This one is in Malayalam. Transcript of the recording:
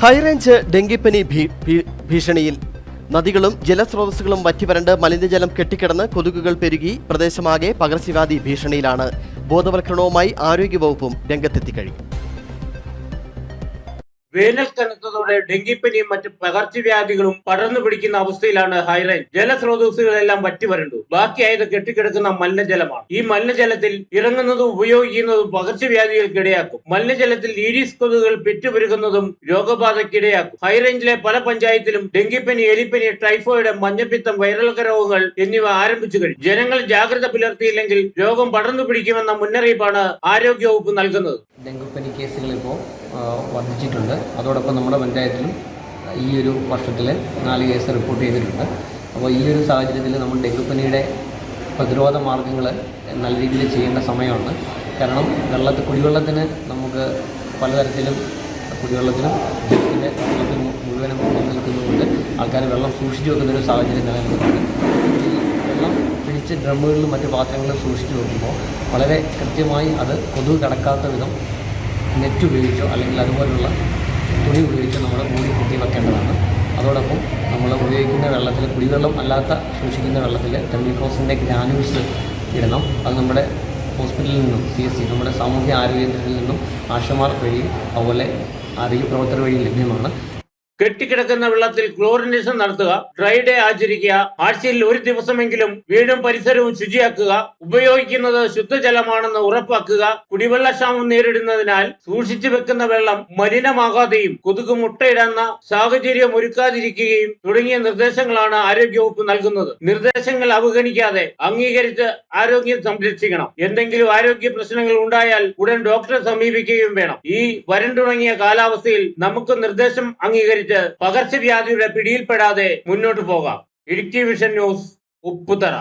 ഹൈറേഞ്ച് ഡെങ്കിപ്പനി ഭീഷണിയിൽ നദികളും ജലസ്രോതസ്സുകളും വറ്റിവരണ്ട് മലിനജലം കെട്ടിക്കിടന്ന് കൊതുകുകൾ പെരുകി പ്രദേശമാകെ പകർച്ചവ്യാധി ഭീഷണിയിലാണ്. ബോധവൽക്കരണവുമായി ആരോഗ്യവകുപ്പും രംഗത്തെത്തിക്കഴിഞ്ഞു വേനൽ കനത്തതോടെ ഡെങ്കിപ്പനിയും മറ്റ് പകർച്ചവ്യാധികളും പടർന്നു പിടിക്കുന്ന അവസ്ഥയിലാണ് ഹൈറേഞ്ച്. ജലസ്രോതസ്സുകളെല്ലാം വറ്റിവരണ്ടു ബാക്കിയായത് കെട്ടിക്കിടക്കുന്ന മലിനജലമാണ്. ഈ മലിനജലത്തിൽ ഇറങ്ങുന്നതും ഉപയോഗിക്കുന്നതും പകർച്ചവ്യാധികൾക്ക് ഇടയാക്കും. മലിനജലത്തിൽ ഈഡീസ് കൊതുകൾ പെറ്റുപെരുകുന്നതും രോഗബാധയ്ക്കിടയാക്കും ഹൈറേഞ്ചിലെ പല പഞ്ചായത്തിലും ഡെങ്കിപ്പനി എലിപ്പനി ടൈഫോയിഡ് മഞ്ഞപ്പിത്തം വൈറൽക രോഗങ്ങൾ എന്നിവ ആരംഭിച്ചു കഴിഞ്ഞു. ജനങ്ങൾ ജാഗ്രത പുലർത്തിയില്ലെങ്കിൽ രോഗം പടർന്നു പിടിക്കുമെന്ന മുന്നറിയിപ്പാണ് ആരോഗ്യവകുപ്പ് നൽകുന്നത്. ഡെങ്കിപ്പനി കേസുകൾ ഇപ്പോൾ വർദ്ധിച്ചിട്ടുണ്ട്. അതോടൊപ്പം നമ്മുടെ പഞ്ചായത്തിലും ഈ ഒരു വർഷത്തിൽ നാല് കേസ് റിപ്പോർട്ട് ചെയ്തിട്ടുണ്ട്. അപ്പോൾ ഈ ഒരു സാഹചര്യത്തിൽ നമ്മൾ ഡെങ്കുപ്പനിയുടെ പ്രതിരോധ മാർഗങ്ങൾ നല്ല രീതിയിൽ ചെയ്യേണ്ട സമയമാണ്. കാരണം വെള്ളത്തിൽ കുടിവെള്ളത്തിന് നമുക്ക് പലതരത്തിലും കുടിവെള്ളത്തിനും ജലത്തിന്റെ വെള്ളത്തിൽ മുഴുവനും നിലനിൽക്കുന്നതുകൊണ്ട് ആൾക്കാർ വെള്ളം സൂക്ഷിച്ചു വെക്കുന്നൊരു സാഹചര്യം നിലനിൽക്കുന്നുണ്ട്. വെള്ളം പിടിച്ച് ഡ്രമ്മുകളിലും മറ്റു പാത്രങ്ങളിലും സൂക്ഷിച്ചു വെക്കുമ്പോൾ വളരെ കൃത്യമായി അത് കൊതുക് കടക്കാത്ത വിധം നെറ്റ് ഉപയോഗിച്ചോ അല്ലെങ്കിൽ അതുപോലുള്ള തുണി ഉപയോഗിച്ചോ നമ്മൾ മൂടി കുത്തി വെക്കേണ്ടതാണ് അതോടൊപ്പം നമ്മൾ ഉപയോഗിക്കുന്ന വെള്ളത്തിൽ കുടിവെള്ളം അല്ലാത്ത സൂക്ഷിക്കുന്ന വെള്ളത്തിൽ ടെമിക്രോസിന്റെ ഗ്രാനുൾസ് ഇടണം. അത് നമ്മുടെ ഹോസ്പിറ്റലിൽ നിന്നും സി എസ് സി നമ്മുടെ സാമൂഹ്യ ആരോഗ്യ കേന്ദ്രത്തിൽ നിന്നും ആശമാർ വഴിയും അതുപോലെ ആരോഗ്യ പ്രവർത്തകർ വഴിയും ലഭ്യമാണ്. കെട്ടിക്കിടക്കുന്ന വെള്ളത്തിൽ ക്ലോറിനേഷൻ നടത്തുക ഡ്രൈ ഡേ ആചരിക്കുക ആഴ്ചയിൽ ഒരു ദിവസമെങ്കിലും വീടും പരിസരവും ശുചിയാക്കുക ഉപയോഗിക്കുന്നത് ശുദ്ധജലമാണെന്ന് ഉറപ്പാക്കുക കുടിവെള്ളക്ഷാമം നേരിടുന്നതിനാൽ സൂക്ഷിച്ചു വെക്കുന്ന വെള്ളം മലിനമാകാതെയും കൊതുക് മുട്ടയിടുന്ന സാഹചര്യം ഒരുക്കാതിരിക്കുകയും തുടങ്ങിയ നിർദ്ദേശങ്ങളാണ് ആരോഗ്യവകുപ്പ് നൽകുന്നത്. നിർദ്ദേശങ്ങൾ അവഗണിക്കാതെ അംഗീകരിച്ച് ആരോഗ്യം സംരക്ഷിക്കണം. എന്തെങ്കിലും ആരോഗ്യ പ്രശ്നങ്ങൾ ഉണ്ടായാൽ ഉടൻ ഡോക്ടറെ സമീപിക്കുകയും വേണം. ഈ വരണ്ടുണങ്ങിയ കാലാവസ്ഥയിൽ നമുക്ക് നിർദ്ദേശം അംഗീകരിച്ച് പകർച്ചവ്യാധിയുടെ പിടിയിൽപ്പെടാതെ മുന്നോട്ടു പോകാം. Idukki vision news Upputhara.